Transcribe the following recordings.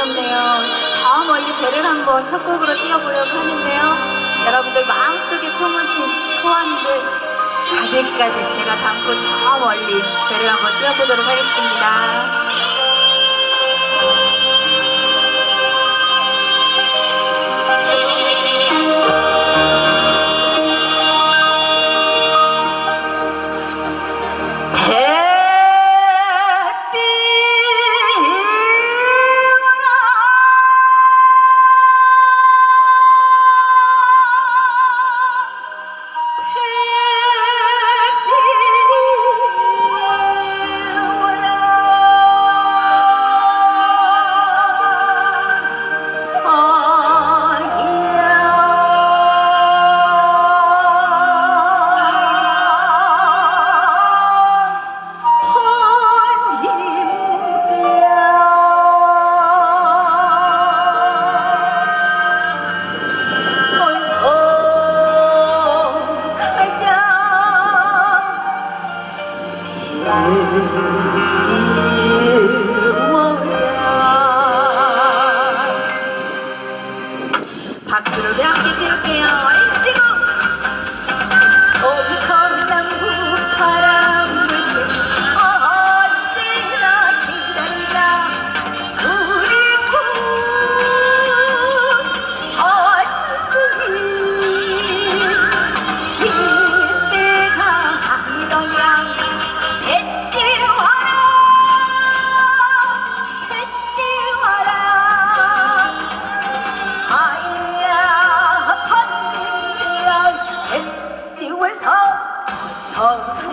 오셨네요. 저 멀리 배를 한번 첫 곡으로 띄워보려고 하는데요. 여러분들 마음속에 품으신 소원들 가득가득 제가 담고 저 멀리 배를 한번 띄워보도록 하겠습니다.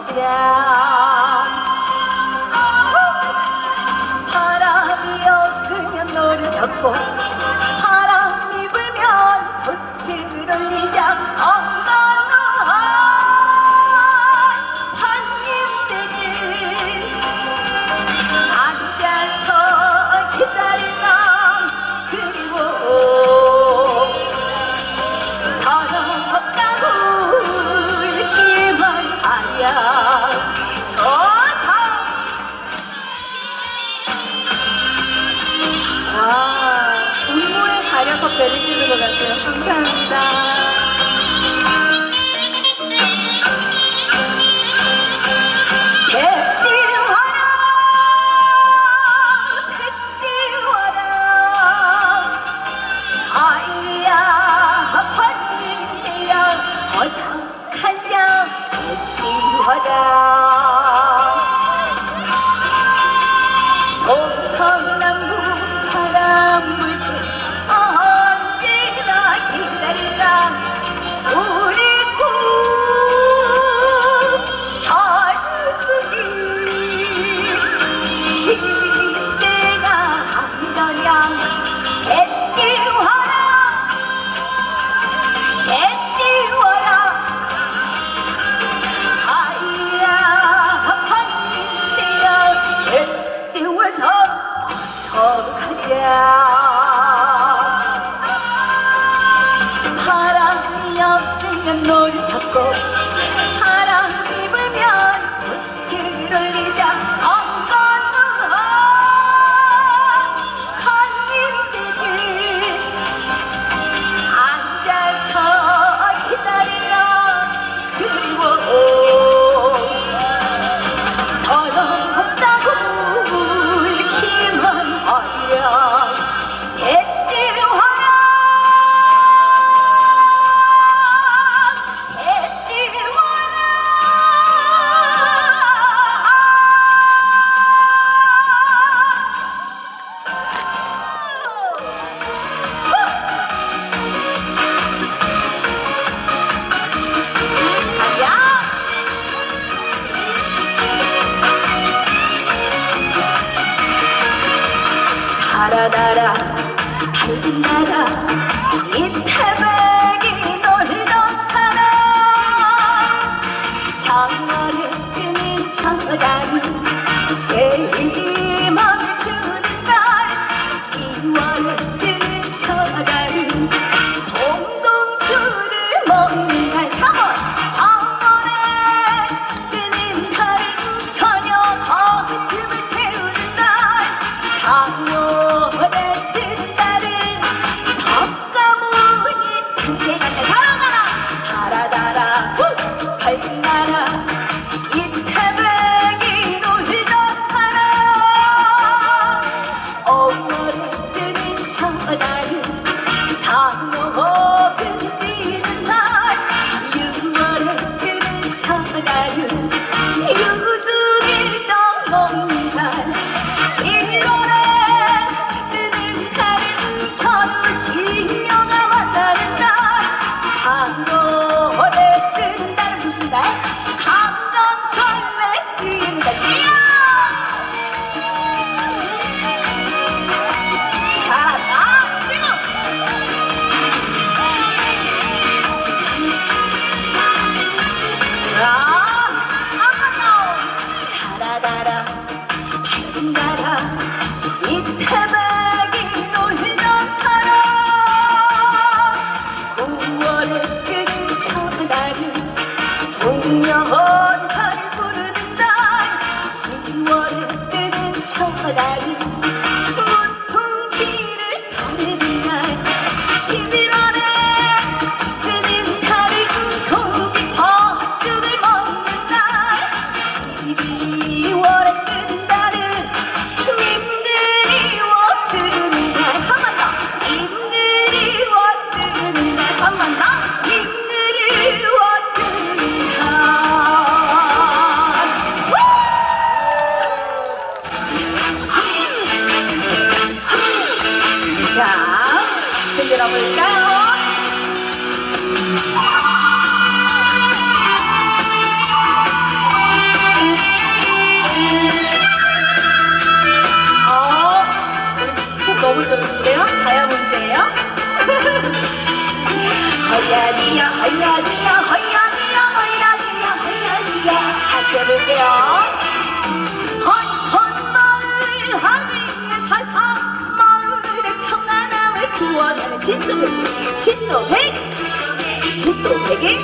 장 바람이 없으면 너를 잡고 진또백 진또백의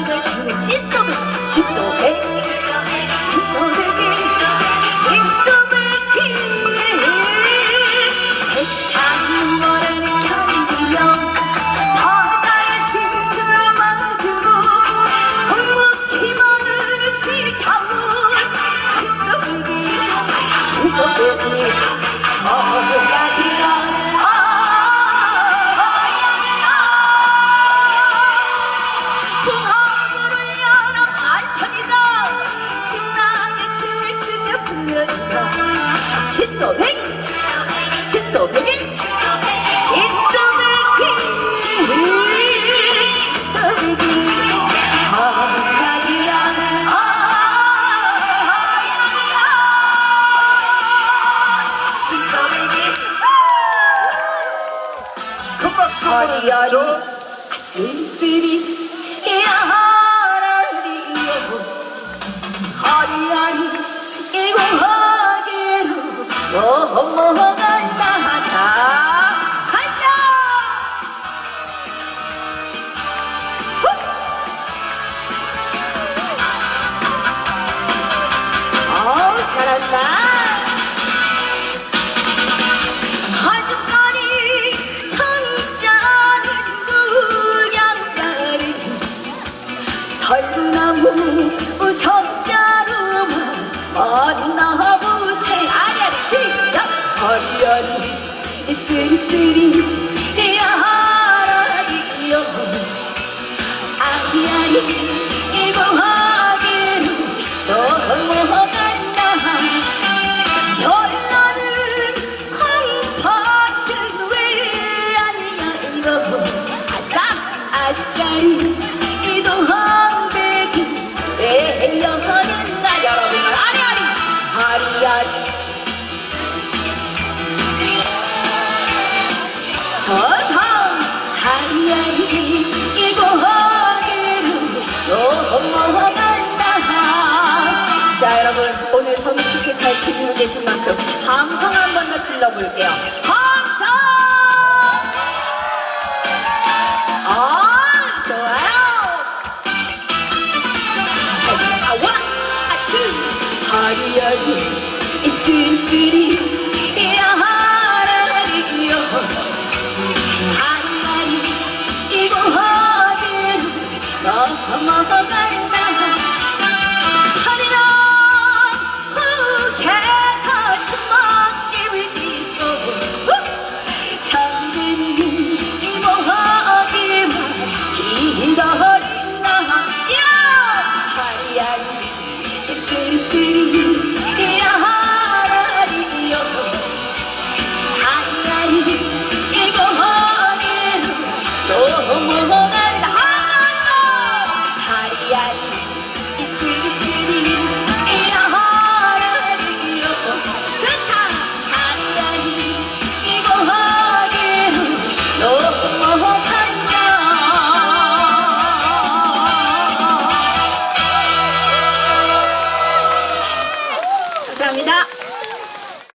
진또배 진또배 진또배 진또배 열 쓸쓸히 야란디요 허리아니 이공하게로 넘어간다 하자. 하자 어우 잘한다. yaralı E seni seveyim yaralı Ah yaralı 잘 챙기고 계신 만큼 함성 한 번 더 질러볼게요. 함성! 아, 좋아요! 다시, 아, 원, 아, 투! 허리허리, 이슬이슬이 Oh.